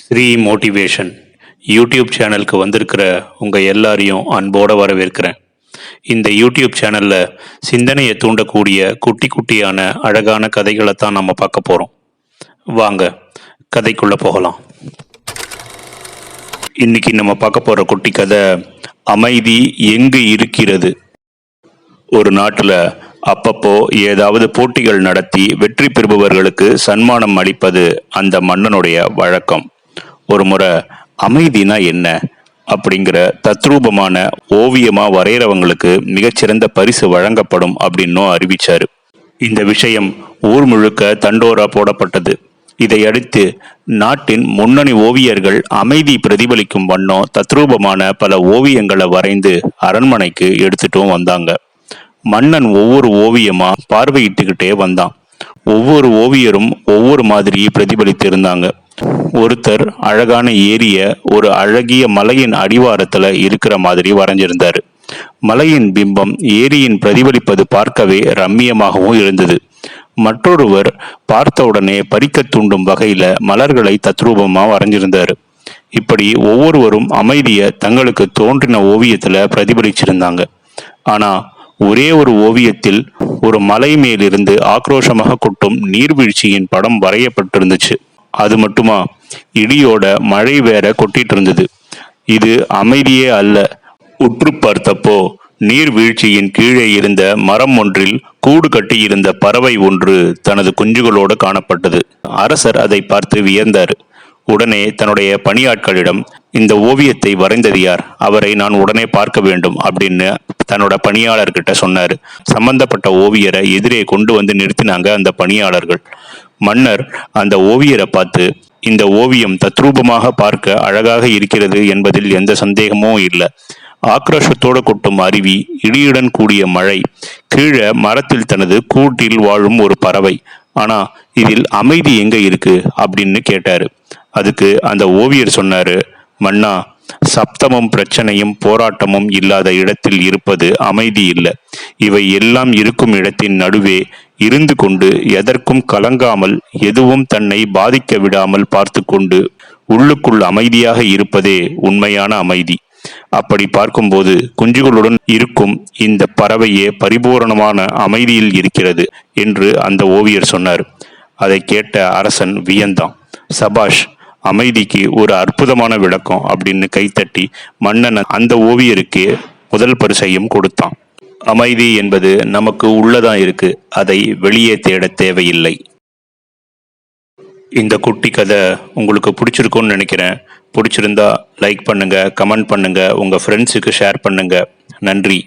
Sri motivation YouTube சேனலுக்கு வந்திருக்கிற உங்கள் எல்லாரையும் அன்போடு வரவேற்கிறேன். இந்த யூடியூப் சேனலில் சிந்தனையை தூண்டக்கூடிய குட்டி குட்டியான அழகான கதைகளை தான் நம்ம பார்க்க போகிறோம் வாங்க கதைக்குள்ளே போகலாம். இன்னைக்கு நம்ம பார்க்க போகிற குட்டி கதை அமைதி எங்கு இருக்கிறது? ஒரு நாட்டில் அப்பப்போ ஏதாவது போட்டிகள் நடத்தி வெற்றி பெறுபவர்களுக்கு சன்மானம் அளிப்பது அந்த மன்னனுடைய வழக்கம். ஒரு முறை அமைதினா என்ன? அப்படிங்கிற தத்ரூபமான ஓவியமா வரைகிறவங்களுக்கு மிகச்சிறந்த பரிசு வழங்கப்படும் அப்படின்னும் அறிவிச்சாரு. இந்த விஷயம் ஊர் முழுக்க தண்டோரா போடப்பட்டது. இதையடுத்து நாட்டின் முன்னணி ஓவியர்கள் அமைதி பிரதிபலிக்கும் வண்ணம் தத்ரூபமான பல ஓவியங்களை வரைந்து அரண்மனைக்கு எடுத்துட்டும் வந்தாங்க. மன்னன் ஒவ்வொரு ஓவியமா பார்வையிட்டுக்கிட்டே வந்தான். ஒவ்வொரு ஓவியரும் ஒவ்வொரு மாதிரி பிரதிபலித்து இருந்தாங்க ஒருத்தர் அழகான ஏரிய ஒரு அழகிய மலையின் அடிவாரத்துல இருக்கிற மாதிரி வரைஞ்சிருந்தாரு. மலையின் பிம்பம் ஏரியின் பிரதிபலிப்பது பார்க்கவே ரம்மியமாகவும் இருந்தது. மற்றொருவர் பார்த்தவுடனே பறிக்க தூண்டும் வகையில மலர்களை தத்ரூபமா வரைஞ்சிருந்தாரு. இப்படி ஒவ்வொருவரும் அமைதிய தங்களுக்கு தோன்றின ஓவியத்துல பிரதிபலிச்சிருந்தாங்க. ஆனா ஒரே ஒரு ஓவியத்தில் ஒரு மலை மேலிருந்து ஆக்ரோஷமாக கொட்டும் நீர்வீழ்ச்சியின் படம் வரையப்பட்டிருந்துச்சு. அது மட்டுமா? இடியோட மழை வேற கொட்டிட்டு இருந்தது இது அமைதியே அல்ல. உற்று பார்த்தப்போ நீர்வீழ்ச்சியின் கீழே இருந்த மரம் ஒன்றில் கூடு கட்டியிருந்த பறவை ஒன்று தனது குஞ்சுகளோடு காணப்பட்டது. அரசர் அதை பார்த்து வியந்தார். உடனே தன்னுடைய பணியாட்களிடம் இந்த ஓவியத்தை வரைந்தது யார்? அவரை நான் உடனே பார்க்க வேண்டும் அப்படின்னு தன்னோட பணியாளர்கிட்ட சொன்னார். சம்பந்தப்பட்ட ஓவியரை எதிரே கொண்டு வந்து நிறுத்தினாங்க அந்த பணியாளர்கள். மன்னர் அந்த ஓவியரை பார்த்து இந்த ஓவியம் தத்ரூபமாக பார்க்க அழகாக இருக்கிறது என்பதில் எந்த சந்தேகமும் இல்லை. ஆக்ரோஷத்தோடு கொட்டும் அருவி இடியுடன் கூடிய மழை கீழே மரத்தில் தனது கூட்டில் வாழும் ஒரு பறவை. ஆனா இதில் அமைதி எங்க இருக்கு? அப்படின்னு கேட்டாரு. அதுக்கு அந்த ஓவியர் சொன்னாரு மன்னா சப்தமும் பிரச்சனையும் போராட்டமும் இல்லாத இடத்தில் இருப்பது அமைதி இல்லை. இவை எல்லாம் இருக்கும் இடத்தின் நடுவே இருந்து கொண்டு எதற்கும் கலங்காமல் எதுவும் தன்னை பாதிக்க விடாமல் பார்த்து கொண்டு உள்ளுக்குள் அமைதியாக இருப்பதே உண்மையான அமைதி. அப்படி பார்க்கும்போது குஞ்சுகளுடன் இருக்கும் இந்த பறவையே பரிபூரணமான அமைதியில் இருக்கிறது என்று அந்த ஓவியர் சொன்னார். அதை கேட்ட அரசன் வியந்தான். சபாஷ் அமைதிக்கு ஒரு அற்புதமான விளக்கம் அப்படின்னு கைத்தட்டி மன்னன் அந்த ஓவியருக்கு முதல் பரிசையும் கொடுத்தான். அமைதி என்பது நமக்கு உள்ளதான் இருக்கு அதை வெளியே தேட தேவையில்லை. இந்த குட்டி கதை உங்களுக்கு பிடிச்சிருக்கும்னு நினைக்கிறேன். பிடிச்சிருந்தா லைக் பண்ணுங்க கமெண்ட் பண்ணுங்க உங்க ஃப்ரெண்ட்ஸுக்கு ஷேர் பண்ணுங்க. நன்றி.